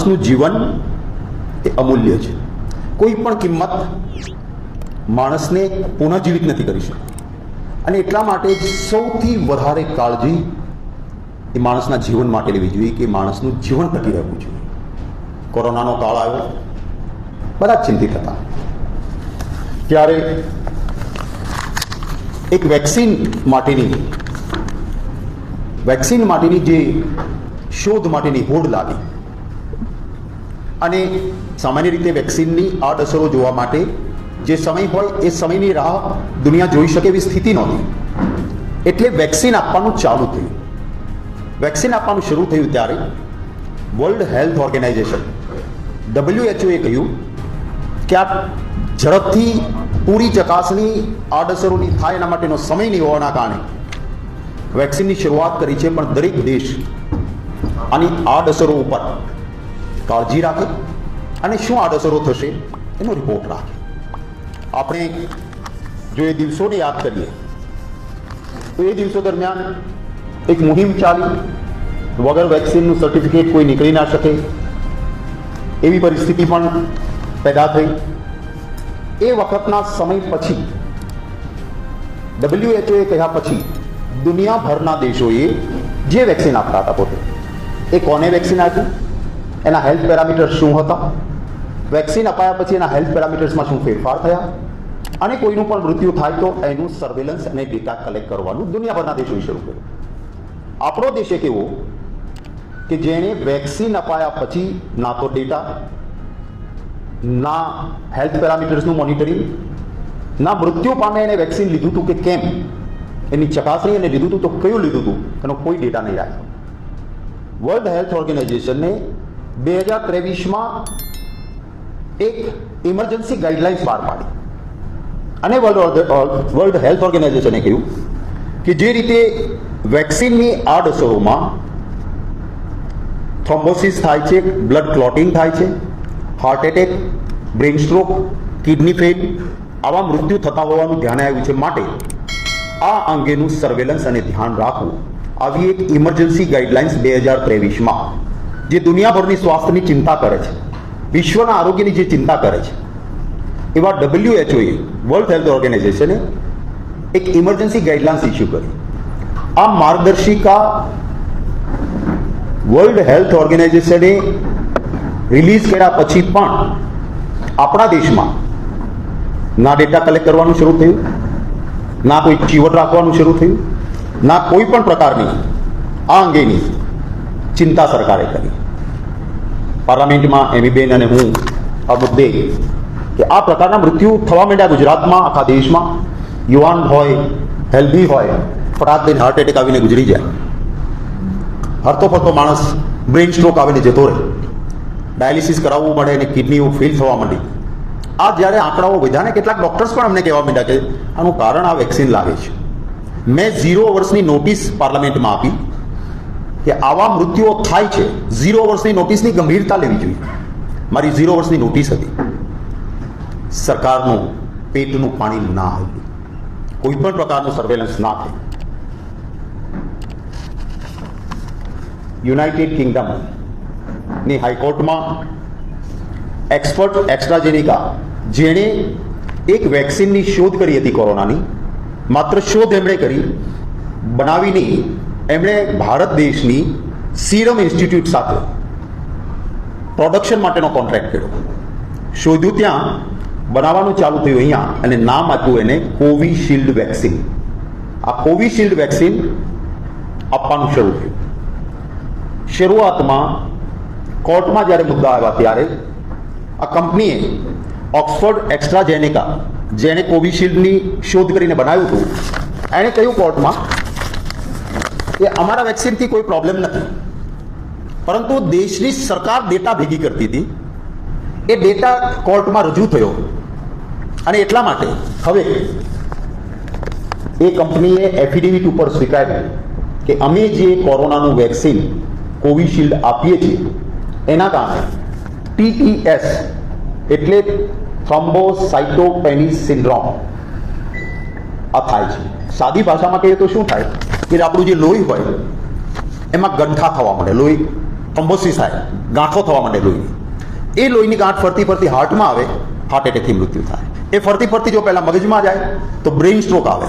માણસનું જીવન એ અમૂલ્ય છે. કોઈ પણ કિંમત માણસને પુનઃજીવિત નથી કરી શકતી અને એટલા માટે સૌથી વધારે કાળજી એ માણસના જીવન માટે લેવી જોઈએ કે માણસનું જીવન ટકી રહેવું જોઈએ. કોરોનાનો કાળ આવ્યો. બધા ચિંતિત હતા. ત્યારે એક વેક્સિન માટેની વેક્સિન માટેની જે શોધ માટેની હોડ લાગી. અને સામાન્ય રીતે વેક્સિનની આડઅસરો જોવા માટે જે સમય હોય એ સમયની રાહ દુનિયા જોઈ શકે એવી સ્થિતિ નહોતી. એટલે વેક્સિન આપવાનું ચાલુ થયું. વેક્સિન આપવાનું શરૂ થયું ત્યારે વર્લ્ડ હેલ્થ ઓર્ગેનાઇઝેશન ડબલ્યુએચઓએ કહ્યું કે આ ઝડપથી પૂરી ચકાસણી આડઅસરોની થાય એના માટેનો સમય નહીં હોવાના કારણે વેક્સિનની શરૂઆત કરી છે પણ દરેક દેશ આની આડઅસરો ઉપર કાળજી રાખે અને શું આડઅસરો થશે એનો રિપોર્ટ રાખે. આપણે જો એ દિવસોને યાદ કરીએ, તો એ દિવસો દરમિયાન એક મુહિમ ચાલી, વગર વેક્સિનનું સર્ટિફિકેટ કોઈ નીકળી ના શકે, એવી પરિસ્થિતિ પણ પેદા થઈ. એ વખતના સમય પછી ડબલ્યુએચઓએ કહ્યા પછી, દુનિયાભરના દેશોએ જે વેક્સિન આપતા હતા પોતે, એ કોને વેક્સિન આપ્યું? એના હેલ્થ પેરામીટર્સ શું હતા? વેક્સિન અપાયા પછી એના હેલ્થ પેરામીટર્સમાં શું ફેરફાર થયા? અને કોઈનું પણ મૃત્યુ થાય તો એનું સર્વેલન્સ અને ડેટા કલેક્ટ કરવાનું દુનિયાભરના દેશોએ શરૂ કર્યું. આપણો દેશ એક એવો કે જેણે વેક્સિન અપાયા પછી ના તો ડેટા ના હેલ્થ પેરામીટર્સનું મોનિટરિંગ ના મૃત્યુ પામે એને વેક્સિન લીધું હતું કે કેમ? એની ચકાસણી એને લીધું હતું તો કયું લીધું હતું એનો કોઈ ડેટા નહીં રાખ્યો. વર્લ્ડ હેલ્થ ઓર્ગેનાઇઝેશને બે હજાર ત્રેવીસમાં એક ઇમરજન્સી ગાઈડલાઇન્સ બહાર પાડી. અને વર્લ્ડ વર્લ્ડ હેલ્થ ઓર્ગેનાઇઝેશને કહ્યું કે જે રીતે વેક્સિનની આડઅસરોમાં થ્રોમ્બોસિસ થાય છે બ્લડ ક્લોટિંગ થાય છે heart attack brain stroke kidney fail આવા મૃત્યુ થતા હોવાનું ધ્યાને આવ્યું છે માટે આ અંગેનું સર્વેલન્સ અને ધ્યાન રાખવું. આવી એક ઇમરજન્સી ગાઈડલાઇન્સ બે હજાર ત્રેવીસમાં જે દુનિયાભરની સ્વાસ્થ્યની ચિંતા કરે છે, વિશ્વના આરોગ્યની જે ચિંતા કરે છે. એવા ડબલ્યુએચઓએ વર્લ્ડ હેલ્થ ઓર્ગેનાઇઝેશને એક ઇમરજન્સી ગાઈડલાઇન્સ ઇસ્યુ કરી. આ માર્ગદર્શિકા વર્લ્ડ હેલ્થ ઓર્ગેનાઇઝેશને રિલીઝ કર્યા પછી પણ આપણા દેશમાં ના ડેટા કલેક્ટ કરવાનું શરૂ થયું, ના કોઈ ચીવટ રાખવાનું શરૂ થયું, ના કોઈ પણ પ્રકારની આ અંગેની ચિંતા સરકારે કરી. પાર્લામેન્ટમાં એમીબેન અને હું આ મુદ્દે કે આ પ્રકારના મૃત્યુ થવા માંડ્યા ગુજરાતમાં, આખા દેશમાં. યુવાન હોય હેલ્ધી હોય ફટાક દઈને હાર્ટ એટેક આવીને ગુજરી જાય. હરતો ફરતો માણસ બ્રેઇન સ્ટ્રોક આવીને જતો રહે. ડાયાલિસિસ કરાવવું મળે અને કિડનીઓ ફેલ થવા માંડી. આ જ્યારે આંકડાઓ વધ્યા ને કેટલાક ડૉક્ટર્સ પણ અમને કહેવા માંડ્યા કે આનું કારણ આ વેક્સિન લાગે છે. મેં ઝીરો વર્ષની નોટિસ પાર્લામેન્ટમાં આપી. કે આવા મૃત્યુઓ થાય છે. ઝીરો વર્ષની નોટિસની ગંભીરતા લેવી જોઈએ. મારી ઝીરો વર્ષની નોટિસ હતી. સરકારનું પેટનું પાણી ના આવ્યું કોઈ પણ પ્રકારનું સર્વેલન્સ ના થયું. યુનાઇટેડ કિંગડમની હાઈકોર્ટમાં એક્સપર્ટ એક્સ્ટ્રાજેનિકા જેણે એક વેક્સિનની શોધ કરી હતી કોરોનાની. માત્ર શોધ એમણે કરી. બનાવી નહીં એમણે ભારત દેશની સીરમ ઇન્સ્ટિટ્યૂટ સાથે પ્રોડક્શન માટેનો કોન્ટ્રાક્ટ કર્યો. શોધ્યું ત્યાં, બનાવવાનું ચાલુ થયું અહીંયા અને નામ આપ્યું એને કોવિશિલ્ડ વેક્સિન. આ કોવિશિલ્ડ વેક્સિન આપવાનું શરૂ થયું. શરૂઆતમાં કોર્ટમાં જ્યારે મુદ્દા આવ્યા ત્યારે આ કંપનીએ ઓક્સફર્ડ એક્સ્ટ્રાજેનેકા જેણે કોવિશિલ્ડની શોધ કરીને બનાવ્યું હતું, એણે કહ્યું કોર્ટમાં કે અમારા વેક્સિનથી કોઈ પ્રોબ્લેમ નથી. પરંતુ દેશની સરકાર ડેટા ભેગી કરતી હતી. એ ડેટા કોર્ટમાં રજૂ થયો. અને એટલા માટે હવે એ કંપનીએ એફિડેવિટ ઉપર સ્વીકાર્યું કે અમે જે કોરોનાનું વેક્સિન કોવિશિલ્ડ આપીએ છીએ, એના કારણે ટીઈએસ એટલે થ્રોમ્બોસાઇટોપેનિસ સિન્ડ્રોમ આ થાય છે. સાદી ભાષામાં કહીએ તો શું થાય? કે આપણું જે લોહી હોય, એમાં ગંઠા થવા માંડે. લોહી થ્રોમ્બોસિસ થાય, ગાંઠો થવા માંડે લોહીની. એ લોહીની ગાંઠ ફરતી ફરતી હાર્ટમાં આવે હાર્ટ એટેકથી મૃત્યુ થાય. એ ફરતી ફરતી જો પહેલાં મગજમાં જાય, તો બ્રેઇન સ્ટ્રોક આવે.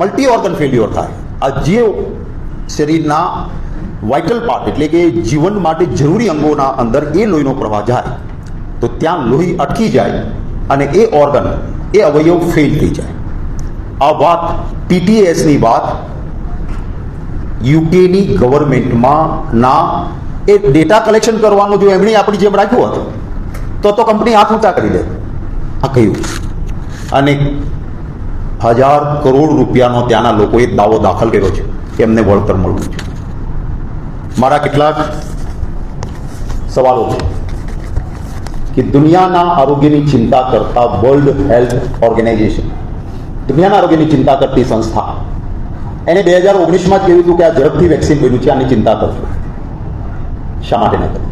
મલ્ટી ઓર્ગન ફેલ્યુઅર થાય. આ જે શરીરના વાઇટલ પાર્ટ એટલે કે જીવન માટે જરૂરી અંગોના અંદર એ લોહીનો પ્રવાહ જાય, તો ત્યાં લોહી અટકી જાય અને એ ઓર્ગન એ અવયવ ફેલ થઈ જાય. આ વાત પીટીએસની વાત યુકેની ગવર્મેન્ટમાં ના, એ ડેટા કલેક્શન કરવાનું જો એમણે આપણી જેમ રાખ્યું હતું, તો તો કંપની હાથ ઊંચા કરી દે. આ કહ્યું. અને હજાર કરોડ રૂપિયાનો ત્યાંના લોકોએ દાવો દાખલ કર્યો છે. એમને વળતર મળવું છે. મારા કેટલાક સવાલો છે કે દુનિયાના આરોગ્યની ચિંતા કરતા વર્લ્ડ હેલ્થ ઓર્ગેનાઇઝેશન દુનિયાના આરોગ્યની ચિંતા કરતી સંસ્થા એને બે હજાર ઓગણીસમાં જ કહ્યું હતું કે આ ઝડપથી વેક્સિન બન્યું છે, આની ચિંતા કરશો શા માટે ન કરી?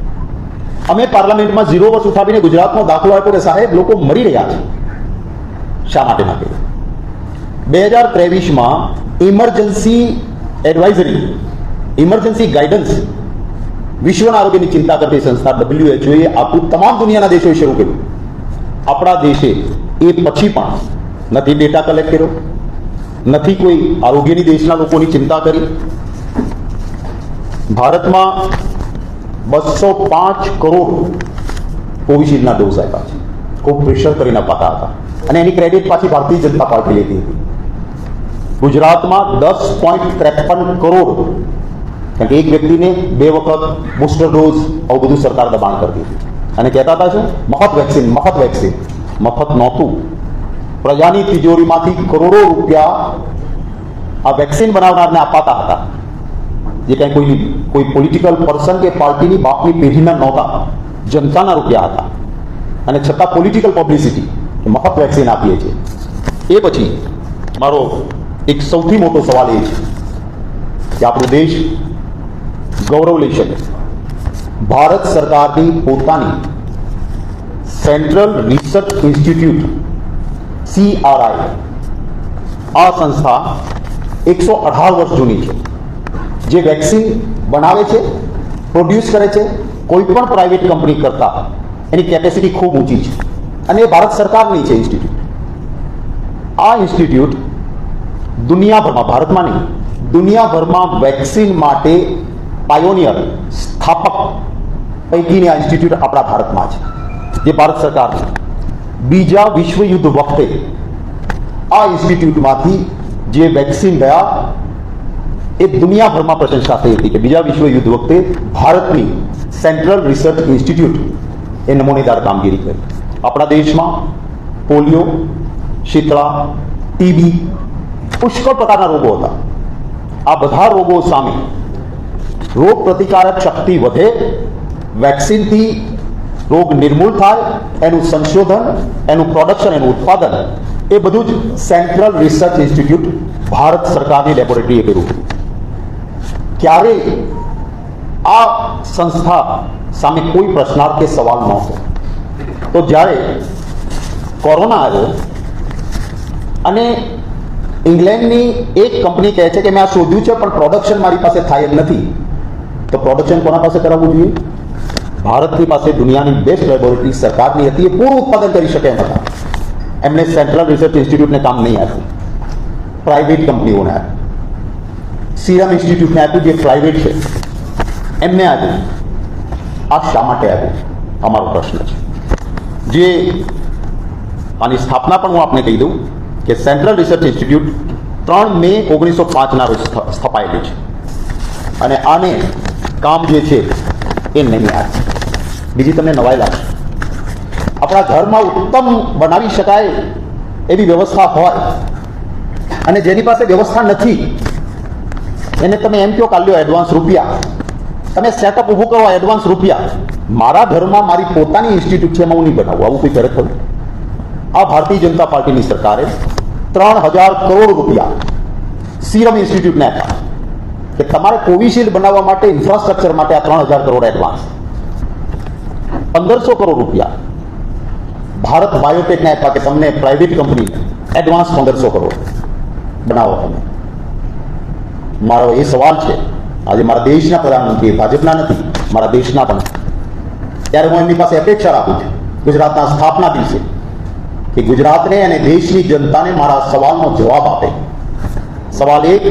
અમે પાર્લામેન્ટમાં ઝીરો વર્ષ ઉઠાવીને ગુજરાતનો દાખલો આપ્યો કે સાહેબ, લોકો મરી રહ્યા છે. શા માટે ન કર્યું બે હજાર ત્રેવીસમાં ઇમરજન્સી એડવાઇઝરી ઇમરજન્સી ગાઈડન્સ વિશ્વના આરોગ્યની ચિંતા કરતી સંસ્થા ડબલ્યુએચઓએ આખું તમામ દુનિયાના દેશોએ શરૂ કર્યું. આપણા દેશે એ પછી પણ નથી ડેટા કલેક્ટ કર્યો. નથી કોઈ આરોગ્યની દેશના લોકોની ચિંતા કરી. ભારતમાં બસો પાંચ કરોડ કોવિશિલ્ડના ડોઝ આપ્યા છે. ખૂબ પ્રેશર કરીને અપાતા હતા. અને એની ક્રેડિટ પાછી ભારતીય જનતા પાર્ટી લેતી હતી. ગુજરાતમાં દસ પોઈન્ટ ત્રેપન કરોડ, કારણ કે એક વ્યક્તિને બે વખત બુસ્ટર ડોઝ આવું બધું સરકાર દબાણ કરતી હતી અને કહેતા હતા છે, મફત વેક્સિન મફત વેક્સિન. મફત નહોતું. પ્રજાની તિજોરીમાંથી કરોડો રૂપિયા આ વેક્સિન બનાવનારને અપાતા હતા. જે કાંઈ કોઈ કોઈ પોલિટિકલ પર્સન કે પાર્ટીની બાપની પેઢીના નહોતા. જનતાના રૂપિયા હતા. અને છતાં પોલિટિકલ પબ્લિસિટી મફત વેક્સિન આપીએ છીએ. એ પછી મારો એક સૌથી મોટો સવાલ એ છે કે આપણો દેશ ગૌરવ લઈ શકે. ભારત સરકારની પોતાની સેન્ટ્રલ રિસર્ચ ઇન્સ્ટિટ્યૂટ સીઆરઆઈ આ સંસ્થા એકસો અઢાર વર્ષ જૂની છે. જે વેક્સિન બનાવે છે, પ્રોડ્યુસ કરે છે, કોઈ પણ પ્રાઇવેટ કંપની કરતાં, એની કેપેસિટી ખૂબ ઊંચી છે. અને એ ભારત સરકારની છે ઇન્સ્ટિટ્યૂટ આ ઇન્સ્ટિટ્યૂટ દુનિયાભરમાં, ભારતમાં નહીં, દુનિયાભરમાં વેક્સિન માટે પાયોનિયર સ્થાપક પૈકીની આ ઇન્સ્ટિટ્યૂટ આપણા ભારતમાં છે, જે ભારત સરકાર છે. બીજા વિશ્વ યુદ્ધ વખતે આ ઇન્સ્ટિટ્યૂટમાંથી જે વેક્સિન ગયા એ દુનિયાભરમાં પ્રશંસા થઈ હતી કે બીજા વિશ્વ યુદ્ધ વખતે ભારતની સેન્ટ્રલ રિસર્ચ ઇન્સ્ટિટ્યૂટ એ નમૂનેદાર કામગીરી કરી આપણા દેશમાં પોલિયો શીતળા ટીબી પુષ્કળ પ્રકારના રોગો હતા આ બધા રોગો સામે રોગ પ્રતિકારક શક્તિ વધે વેક્સિનથી રોગ નિર્મૂળ થાય, એનું સંશોધન, એનું પ્રોડક્શન એનું ઉત્પાદન, એ બધું જ સેન્ટ્રલ રિસર્ચ ઇન્સ્ટિટ્યૂટ ભારત સરકારની લેબોરેટરીએ કર્યું. ક્યારે આ સંસ્થા સામે કોઈ પ્રશ્નાર્થ કે સવાલ નહોતો તો જ્યારે કોરોના આવ્યો અને ઇંગ્લેન્ડની એક કંપની કહે છે કે મેં આ શોધ્યું છે, પણ પ્રોડક્શન મારી પાસે થાય એમ નથી. તો પ્રોડક્શન કોના પાસે કરાવવું જોઈએ? ભારતની પાસે દુનિયાની બેસ્ટ લેબોરેટરી સરકારની હતી, એ પૂરું ઉત્પાદન કરી શકે એમ હતા. એમણે સેન્ટ્રલ રિસર્ચ ઇન્સ્ટિટ્યૂટને કામ નહીં આપ્યું. પ્રાઇવેટ કંપનીઓને આપ્યું. સીરમ ઇન્સ્ટિટ્યૂટને આપ્યું, જે પ્રાઇવેટ છે. એમને આપ્યું. આ શા માટે આપ્યું? અમારો પ્રશ્ન છે. જે આની સ્થાપના પણ હું આપને કહી દઉં કે સેન્ટ્રલ રિસર્ચ ઇન્સ્ટિટ્યૂટ ત્રણ મે ઓગણીસો પાંચના રોજ સ્થપાયેલી છે. અને આને કામ જે છે, એ નહીં આવે બીજી તમને નવાઈ લાગે. આપણા ઘરમાં ઉત્તમ બનાવી શકાય એવી વ્યવસ્થા હોય અને જેની પાસે વ્યવસ્થા નથી, એને તમે એમ કહો કાલ્યો એડવાન્સ રૂપિયા. તમે સેટઅપ ઊભું કરો એડવાન્સ રૂપિયા. મારા ઘરમાં મારી પોતાની ઇન્સ્ટિટ્યૂટ છે, એમાં હું નહીં બનાવું. આવું કોઈ કરે ખરું આ ભારતીય જનતા પાર્ટીની સરકારે ત્રણ હજાર કરોડ રૂપિયા સીરમ ઇન્સ્ટિટ્યૂટને આપ્યા. કે તમારે કોવિશિલ્ડ બનાવવા માટે ઇન્ફ્રાસ્ટ્રક્ચર માટે આ ત્રણ હજાર કરોડ એડવાન્સ પંદરસો કરોડ રૂપિયા. ભારત બાયોટેકને આપ્યા કે તમને પ્રાઇવેટ કંપની એડવાન્સ પંદરસો કરોડ. બનાવો તમે. મારો એ સવાલ છે. આજે મારા દેશના પ્રધાનમંત્રી ભાજપના નથી, મારા દેશના પણ. ત્યારે હું એમની પાસે અપેક્ષા રાખું છું, ગુજરાતના સ્થાપના દિવસે, કે ગુજરાતને અને દેશની જનતાને મારા સવાલનો જવાબ આપે. સવાલ એક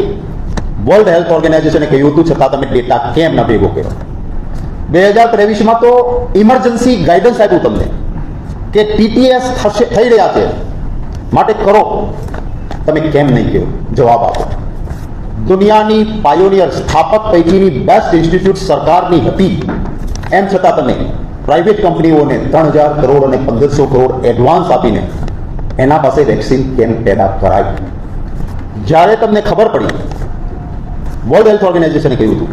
વર્લ્ડ હેલ્થ ઓર્ગેનાઇઝેશને કહ્યું હતું, છતાં તમે ડેટા કેમ ન ભેગો કર્યો? બે હજાર ત્રેવીસમાં તો ઇમરજન્સી ગાઈડન્સ આપ્યું તમને કે ટીટીએસ થશે, થઈ રહ્યા છે. માટે કરો. તમે કેમ નહીં કહો જવાબ આપો. દુનિયાની પાયોનિયર સ્થાપક પૈકીની બેસ્ટ ઇન્સ્ટિટ્યૂટ સરકારની હતી. એમ છતાં તમે પ્રાઇવેટ કંપનીઓને ત્રણ હજાર કરોડ અને પંદરસો કરોડ એડવાન્સ આપીને એના પાસે વેક્સિન કેમ પેદા કરાય? જ્યારે તમને ખબર પડી વર્લ્ડ હેલ્થ ઓર્ગેનાઇઝેશને કહ્યું હતું,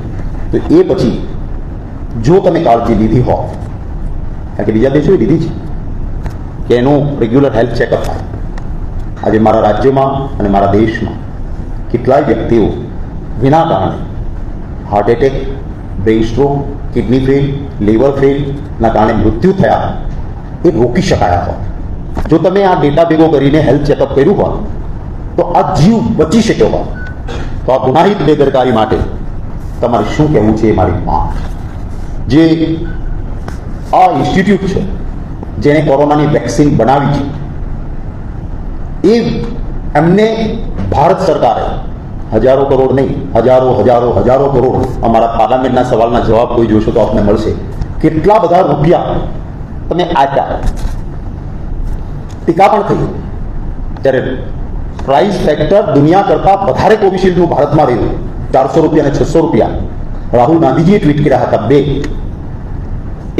તો એ પછી જો તમે કાળજી લીધી હોય કારણ કે બીજા દેશોએ લીધી છે કે એનું રેગ્યુલર હેલ્થ ચેકઅપ થાય. આજે મારા રાજ્યમાં અને મારા દેશમાં કેટલાય વ્યક્તિઓ વિના કારણે heart attack brain stroke kidney fail liver ફેલના કારણે મૃત્યુ થયા એ રોકી શકાયા હોત. જો તમે આ ડેટા ભેગો કરીને હેલ્થ ચેકઅપ કર્યું હોત, તો આ જીવ બચી શક્યો હોત. તો આ ગુનાહિત બેદરકારી માટે તમારે શું કહેવું છે એ મારી માંગ. જે આ ઇન્સ્ટિટ્યૂટ છે, જેણે કોરોનાની વેક્સિન બનાવી છે, એ એમને ભારત સરકારે હજારો કરોડ નહીં, હજારો હજારો હજારો કરોડ અમારા પાર્લામેન્ટના સવાલના જવાબ કોઈ જોશો તો આપને મળશે. કેટલા બધા રૂપિયા તમે આપ્યા? ટીકા પણ થઈ. ત્યારે પ્રાઇસ ફેક્ટર દુનિયા કરતાં વધારે કોવિશિલ્ડનું ભારતમાં રહ્યું. ચારસો રૂપિયા અને છસો રૂપિયા. રાહુલ ગાંધીજીએ ટ્વીટ કર્યા હતા બે.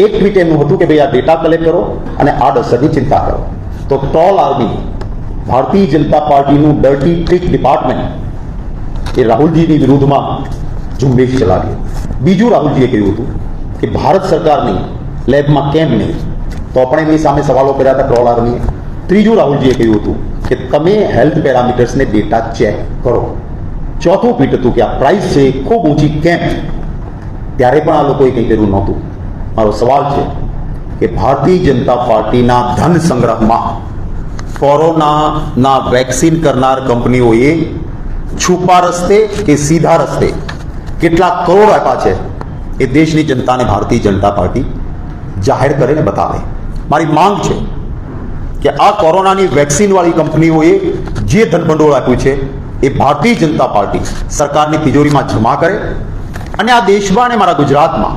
એક ટ્વીટ એમનું હતું કે ભાઈ આ ડેટા કલેક્ટ કરો અને આડઅસરની ચિંતા કરો. તો ટ્રોલ આર્મી ભારતીય જનતા પાર્ટીનું ડર્ટી ટ્રીક ડિપાર્ટમેન્ટ એ રાહુલજીની વિરુદ્ધમાં ઝુંબેશ ચલાવી બીજું રાહુલજીએ કહ્યું હતું કે ભારત સરકારની લેબમાં કેમ નહીં? તો પણ એમની સામે સવાલો કર્યા હતા ટ્રોલ આર્મીએ ત્રીજું રાહુલજીએ કહ્યું હતું કે તમે હેલ્થ પેરામીટર્સને ડેટા ચેક કરો. ચોથું પીટ હતું કે આ પ્રાઇસ છે ખૂબ ઊંચી કેમ? ત્યારે પણ આ લોકોએ કંઈ કર્યું નહોતું. મારો સવાલ છે કે ભારતીય જનતા પાર્ટીના ધન સંગ્રહમાં કોરોનાના વેક્સિન કરનાર કંપનીઓએ છુપા રસ્તે કે સીધા રસ્તે કેટલા કરોડ આપ્યા છે એ દેશની જનતાને ભારતીય જનતા પાર્ટી જાહેર કરીને બતાવે. મારી માંગ છે કે આ કોરોનાની વેક્સિનવાળી કંપનીઓએ જે ધનભંડોળ આપ્યું છે એ ભારતીય જનતા પાર્ટી સરકારની તિજોરીમાં જમા કરે અને આ દેશમાં અને મારા ગુજરાતમાં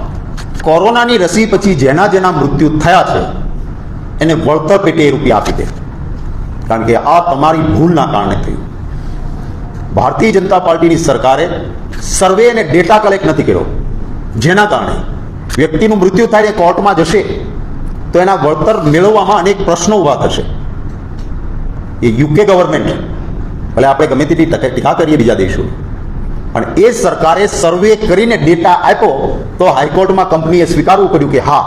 કોરોનાની રસી પછી જેના જેના મૃત્યુ થયા છે, એને વળતર પેટે એ રૂપિયા આપી દે. કારણ કે આ તમારી ભૂલના કારણે થયું. ભારતીય જનતા પાર્ટીની સરકારે સર્વે અને ડેટા કલેક્ટ નથી કર્યો. જેના કારણે વ્યક્તિનું મૃત્યુ થાય કોર્ટમાં જશે, તો એના વળતર મેળવવામાં અનેક પ્રશ્નો ઊભા થશે. એ યુકે ગવર્મેન્ટ, ભલે આપણે ગમે તેટલી ટકે કરીએ બીજા દેશો પણ એ સરકારે સર્વે કરીને ડેટા આપ્યો તો હાઈકોર્ટમાં કંપનીએ સ્વીકારવું કર્યું કે હા,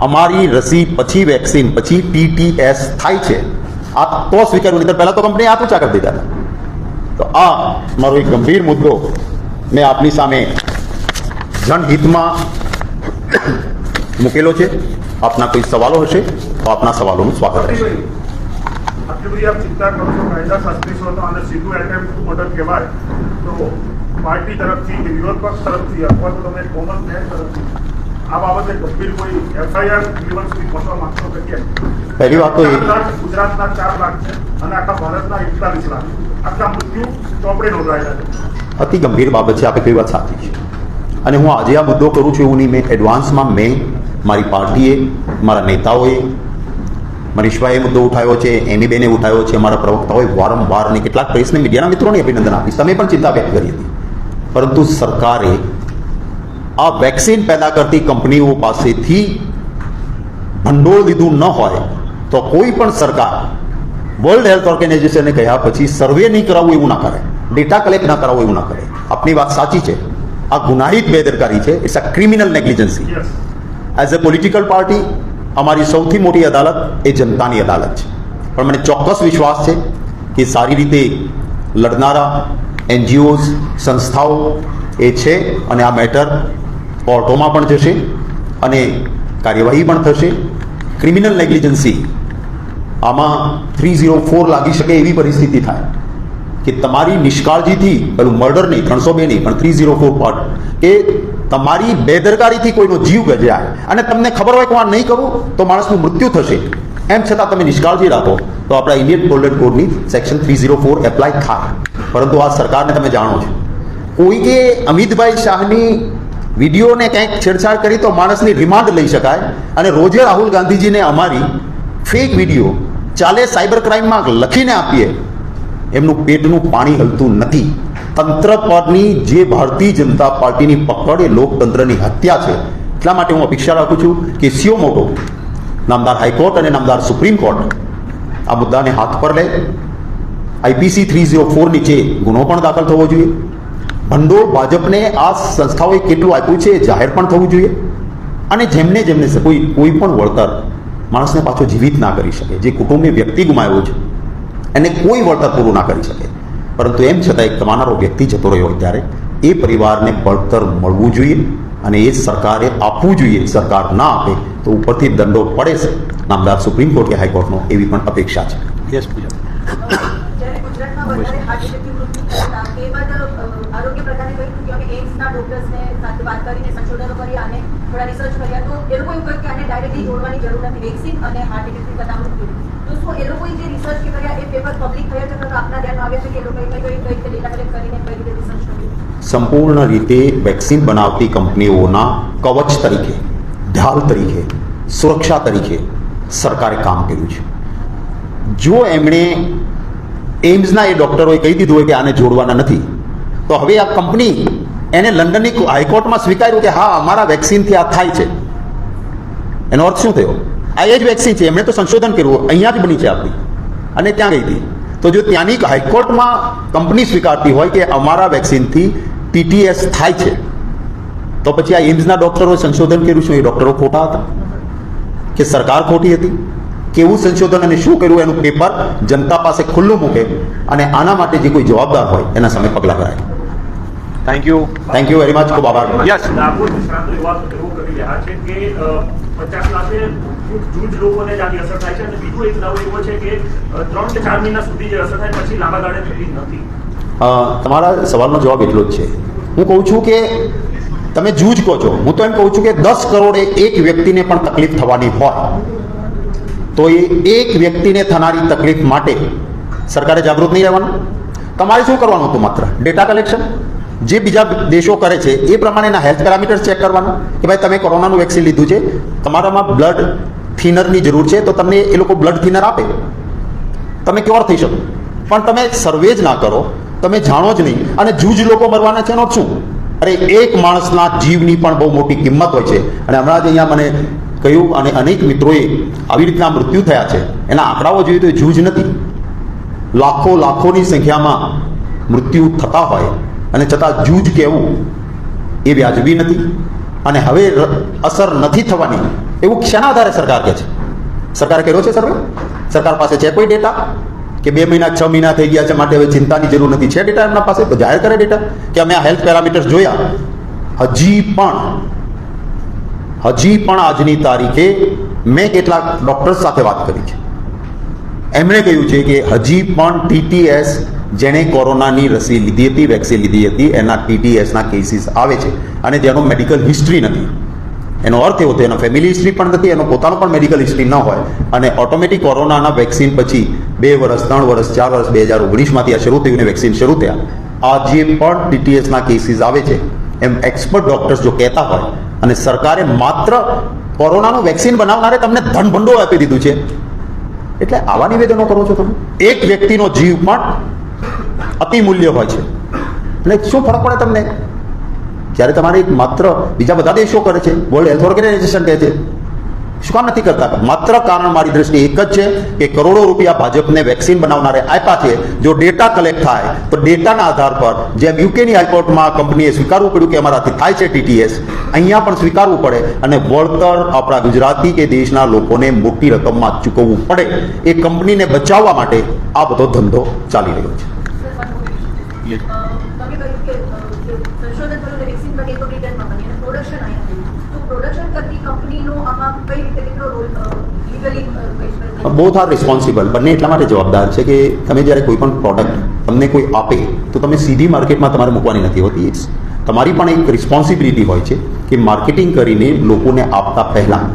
અમારી રસી પછી વેક્સિન, પછી ટીટીએસ થાય છે. આ તો સ્વીકારવું નહીં પહેલાં તો કંપનીએ આ ઊંચા કરી દીધા તો આ મારો એક ગંભીર મુદ્દો મેં આપની સામે જનહિતમાં મૂકેલો છે. આપના કોઈ સવાલો હશે તો આપના સવાલોનું સ્વાગત રહેશે. આટલી આપ ચિંતા કરો છો કાયદા શાસ્ત્રી છો તો આને સીધું એટેમ્પ મર્ડર કહેવાય. તો પાર્ટી તરફથી કે વિરોધ પક્ષ તરફથી અથવા તો તમે કોમન મેન તરફથી આ બાબતે ગંભીર કોઈ એફઆઈઆર જીવન સુધી પહોંચવા માંગતો કે કેમ? પહેલી વાત તો ગુજરાતના ચાર લાખ છે અને આખા ભારતના એકતાલીસ લાખ. આટલા મૃત્યુ ચોપડે નોંધાયેલા છે. અતિ ગંભીર બાબત છે આપણે કઈ વાત સાચી છે. અને હું આજે આ મુદ્દો કરું છું એવું નહીં મેં એડવાન્સમાં મેં મારી પાર્ટીએ મારા નેતાઓએ મનીષભાઈએ મુદ્દો ઉઠાવ્યો છે એની બેને ઉઠાવ્યો છે મારા પ્રવક્તાઓએ વારંવાર અને કેટલાક પ્રેસને મીડિયાના મિત્રોને અભિનંદન આપીશ. તમે પણ ચિંતા વ્યક્ત કરી હતી. પરંતુ સરકારે આ વેક્સિન પેદા કરતી કંપનીઓ પાસેથી ભંડોળ લીધું ન હોય તો કોઈ પણ સરકાર વર્લ્ડ હેલ્થ ઓર્ગેનાઇઝેશને કહ્યા પછી સર્વે નહીં કરાવવું એવું ના કરે ડેટા કલેક્ટ ના કરાવવું એવું ના કરે. આપની વાત સાચી છે. આ ગુનાહિત બેદરકારી છે. It's a criminal negligency as a political party અમારી સૌથી મોટી અદાલત એ જનતાની અદાલત છે. પણ મને ચોક્કસ વિશ્વાસ છે કે સારી રીતે લડનારા એનજીઓઝ, સંસ્થાઓ એ છે અને આ મેટર કોર્ટોમાં પણ જશે અને કાર્યવાહી પણ થશે. ક્રિમિનલ નેગ્લિજન્સી આમાં થ્રી ઝીરો ફોર લાગી શકે એવી પરિસ્થિતિ થાય કે તમારી નિષ્કાળજીથી, પેલું મર્ડર નહીં, ત્રણસો બે નહીં, પણ three zero four part A તમારી બેદરકારીથી કોઈનો જીવ ગજાય. અને તમને ખબર હોય કે આ નહીં કરું, તો માણસનું મૃત્યુ થશે. એમ છતાં તમે નિષ્કાળજી રાખો તો આપણા ઇન્ડિયન ટોલરેટ કોડની section three zero four apply થાય પરંતુ આ સરકારને તમે જાણો છો કોઈએ અમિતભાઈ શાહની વિડીયોને કંઈક છેડછાડ કરી તો માણસની રિમાન્ડ લઈ શકાય અને રોજે રાહુલ ગાંધીજીને અમારી ફેક વીડિયો ચાલે સાયબર ક્રાઇમમાં લખીને આપીએ એમનું પેટનું પાણી હલતું નથી તંત્ર પરની જે ભારતીય જનતા પાર્ટીની પકડ એ લોકતંત્રની હત્યા છે એટલા માટે હું અપેક્ષા રાખું છું કે સીઓ મોટો નામદાર હાઈકોર્ટ અને નામદાર સુપ્રીમ કોર્ટ આ મુદ્દાને હાથ પર લે આઈપીસી થ્રી ઝીરો ફોર નીચે ગુનો પણ દાખલ થવો જોઈએ. ભંડોળ ભાજપને આ સંસ્થાઓએ કેટલું આપ્યું છે જાહેર પણ થવું જોઈએ. અને જેમને જેમને કોઈ કોઈ પણ વળતર માણસને પાછો જીવિત ના કરી શકે, જે કુટુંબે વ્યક્તિ ગુમાવ્યો છે, એને કોઈ વળતર પૂરું ના કરી શકે. પરંતુ એમ છતાં એક કમાનારો વ્યક્તિ જતો રહ્યો હોય ત્યારે એ પરિવારને પડતર મળવું જોઈએ અને એ સરકારે આપવું જોઈએ સરકાર ના આપે તો ઉપરથી દંડો પડે છે. નામદાર સુપ્રીમ કોર્ટ કે હાઈકોર્ટનો એવી પણ અપેક્ષા છે. યસ પૂજા. થોડા રિસર્ચ કર્યા તો એ લોકોએ કહ્યું કે આને ડાયરેક્ટલી જોડવાની જરૂર નથી. વેક્સિન અને હાર્ટ થતા મૃત્યુ તો શું એ લોકોએ જે રિસર્ચ કર્યા એ પેપર પબ્લિક થયા છે તો આપના ધ્યાનમાં આવે છે કે એ લોકોએ કઈ કઈ કઈ ડેટા કલેક્ટ કરીને કઈ રીતે રિસર્ચ કર્યું? સંપૂર્ણ રીતે વેક્સિન બનાવતી કંપનીઓના કવચ તરીકે, ઢાલ તરીકે, સુરક્ષા તરીકે સરકારે કામ કર્યું છે. જો એમણે એમ્સના એ ડૉક્ટરોએ કહી દીધું હોય કે આને જોડવાના નથી, તો હવે આ કંપની એને લંડનની હાઈકોર્ટમાં સ્વીકાર્યું કે હા, અમારા વેક્સિનથી આ થાય છે. એનો અર્થ શું થયો? આ એ જ વેક્સિન છે. એમણે તો સંશોધન કર્યું. અહીંયા જ બની છે આપણી. અને ત્યાં ગઈ હતી. તો જો ત્યાંની હાઈકોર્ટમાં કંપની સ્વીકારતી હોય કે અમારા વેક્સિનથી ટીટીએસ થાય છે, તો પછી આ એમ્સના ડૉક્ટરોએ સંશોધન કર્યું શું? એ ડૉક્ટરો ખોટા હતા. કે સરકાર ખોટી હતી? કેવું સંશોધન અને શું કર્યું? એનું પેપર જનતા પાસે ખુલ્લું મૂકે અને આના માટે જે કોઈ જવાબદાર હોય, એના સામે પગલાં કરાય thank you thank you very much ખૂબ આભાર યસ ડાકોર નિષ્ણાતો એવા એવો કરી રહ્યા છે કે પચાસ લાખે જૂજ લોકોને જ આની અસર થાય છે અને બીજો એક દાવો એવો છે કે ત્રણ કે ચાર મહિના સુધી જે અસર થાય પછી લાંબા ગાળે થતી નથી. તમારા સવાલનો જવાબ એટલો જ છે. હું કહું છું કે તમે જૂજ કહો છો. હું તો એમ કહું છું કે દસ કરોડે એક વ્યક્તિને પણ તકલીફ થવાની હોય તો એ એક વ્યક્તિને થનારી તકલીફ માટે સરકારે જાગૃત નહીં રહેવાનું? તમારે શું કરવાનું હતું માત્ર? Data collection? જે બીજા દેશો કરે છે, એ પ્રમાણેના હેલ્થ પેરામીટર્સ ચેક કરવાનું કે ભાઈ તમે કોરોનાનું વેક્સિન લીધું છે, તમારામાં બ્લડ થિનરની જરૂર છે, તો તમને એ લોકો બ્લડ થિનર આપે. તમે ક્યોર થઈ શકો. પણ તમે સર્વે જ ના કરો, તમે જાણો જ નહીં. અને જૂજ લોકો મરવાના છે એનો શું? અરે એક માણસના જીવની પણ બહુ મોટી કિંમત હોય છે. અને હમણાં જ અહીંયા મને કહ્યું અને અનેક મિત્રોએ આવી રીતના મૃત્યુ થયા છે. એના આંકડાઓ જોઈએ તો જૂજ નથી. લાખો લાખોની સંખ્યામાં મૃત્યુ થતા હોય. અને છતાં જૂજ કહેવું, એ વ્યાજબી નથી. અને હવે અસર નથી થવાની. એવું શેના આધારે સરકાર કહે છે? સરકારે કર્યો છે સર્વે? સરકાર પાસે છે કોઈ ડેટા? કે બે મહિના, છ મહિના થઈ ગયા છે, માટે હવે ચિંતાની જરૂર નથી. છે ડેટા એમના પાસે? તો જાહેર કરે ડેટા. કે અમે આ હેલ્થ પેરામીટર્સ જોયા. હજી પણ હજી પણ આજની તારીખે મેં કેટલાક ડૉક્ટર્સ સાથે વાત કરી છે. એમણે કહ્યું છે કે હજી પણ ટીટીએસ જેણે કોરોનાની રસી લીધી હતી વેક્સિન લીધી હતી, એના ટીટીએસના કેસીસ આવે છે અને જેનો મેડિકલ હિસ્ટ્રી નથી. એનો અર્થ એવો થયો એનો ફેમિલી હિસ્ટ્રી પણ નથી, એનો પોતાનો પણ મેડિકલ હિસ્ટ્રી ન હોય. અને ઓટોમેટિક કોરોનાના વેક્સિન પછી બે વર્ષ, ત્રણ વર્ષ, ચાર વર્ષ, બે હજાર ઓગણીસમાંથી આ શરૂ થયું ને વેક્સિન શરૂ થયા. આ જે પણ ટીટીએસના કેસીસ આવે છે, એમ એક્સપર્ટ ડોક્ટર્સ જો કહેતા હોય અને સરકારે માત્ર કોરોનાનું વેક્સિન બનાવનારે તમને ધન ભંડોળ આપી દીધું છે. એટલે આવા નિવેદનો કરો છો તમે. એક વ્યક્તિનો જીવ પણ અતિ મૂલ્ય હોય છે. એટલે શું ફરક પડે તમને? જ્યારે તમારે માત્ર બીજા બધા દેશો કરે છે વર્લ્ડ હેલ્થ ઓર્ગેનાઇઝેશન કહે છે, શું કામ નથી કરતા? માત્ર કારણ મારી દ્રષ્ટિએ એક જ છે કે કરોડો રૂપિયા ભાજપને વેક્સિન બનાવનારે આપ્યા છે. જો ડેટા કલેક્ટ થાય, તો ડેટાના આધાર પર જેમ યુકેની હાઈકોર્ટમાં કંપનીએ સ્વીકારવું પડ્યું કે અમારાથી થાય છે ટીટીએસ અહીંયા પણ સ્વીકારવું પડે અને વળતર આપણા ગુજરાતી કે દેશના લોકોને મોટી રકમમાં ચૂકવવું પડે. એ કંપનીને બચાવવા માટે આ બધો ધંધો ચાલી રહ્યો છે. બોથ આર રિસ્પોન્સિબલ બંને એટલા માટે જવાબદાર છે કે તમે જ્યારે કોઈ પણ પ્રોડક્ટ તમને કોઈ આપે તો તમે સીધી માર્કેટમાં તમારે મૂકવાની નથી હોતી. ઇટ્સ તમારી પણ એક રિસ્પોન્સિબિલિટી હોય છે કે માર્કેટિંગ કરીને લોકોને આપતા પહેલાં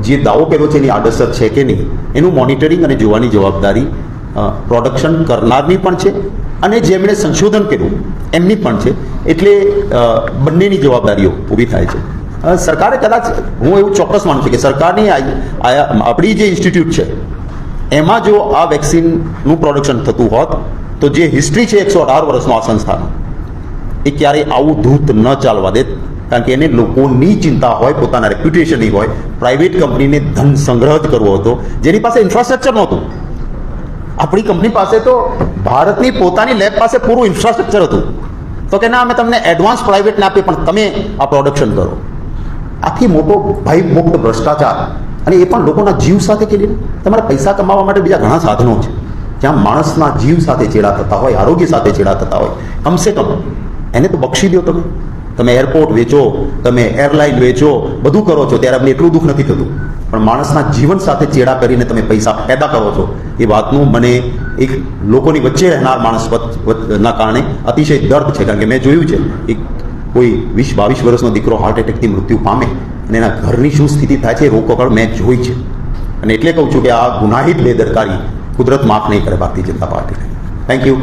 જે દાવો કર્યો છે એની આડઅસર છે કે નહીં એનું મોનિટરિંગ અને જોવાની જવાબદારી પ્રોડક્શન કરનારની પણ છે અને જેમણે સંશોધન કર્યું, એમની પણ છે, એટલે બંનેની જવાબદારીઓ ઊભી થાય છે. સરકારે કદાચ, હું એવું ચોક્કસ માનું છું કે સરકારની આપણી જે ઇન્સ્ટિટ્યૂટ છે, એમાં જો આ વેક્સિનનું પ્રોડક્શન થતું હોત, તો જે હિસ્ટ્રી છે એકસો અઢાર વર્ષનો આ સંસ્થાનો, એ ક્યારેય આવું ધૂત ન ચાલવા દેત. કારણ કે એને લોકોની ચિંતા હોય, પોતાના રેપ્યુટેશનની હોય પ્રાઇવેટ કંપનીને ધન સંગ્રહ જ કરવો હતો, જેની પાસે ઇન્ફ્રાસ્ટ્રક્ચર નહોતું. આપણી કંપની પાસે તો ભારતની પોતાની લેબ પાસે પૂરું ઇન્ફ્રાસ્ટ્રક્ચર હતું. તો કે ના અમે તમને એડવાન્સ પ્રાઇવેટને આપીએ પણ તમે આ પ્રોડક્શન કરો. આથી મોટો ભયમુક્ત ભ્રષ્ટાચાર. અને એ પણ લોકોના જીવ સાથે કે તમારા પૈસા કમાવા માટે બીજા ઘણા સાધનો છે. જ્યાં માણસના જીવ સાથે ચેડા થતા હોય, આરોગ્ય સાથે ચેડા થતા હોય. કમસે કમ એને તો બક્ષી દો તમે. તમે એરપોર્ટ વેચો, તમે એરલાઇન વેચો, બધું કરો છો, ત્યારે અમને એટલું દુઃખ નથી થતું. પણ માણસના જીવન સાથે ચેડા કરીને તમે પૈસા પેદા કરો છો, એ વાતનું મને એક લોકોની વચ્ચે રહેનાર માણસ ના કારણે અતિશય દર્દ છે, કારણ કે મેં જોયું છે, એક કોઈ વીસ, બાવીસ વર્ષનો દીકરો હાર્ટ એટેકથી મૃત્યુ પામે અને એના ઘરની શું સ્થિતિ થાય છે રોકકળ મેં જોઈ છે. અને એટલે કહું છું કે આ ગુનાહિત બેદરકારી કુદરત માફ નહીં કરે ભારતીય જનતા પાર્ટીને. Thank you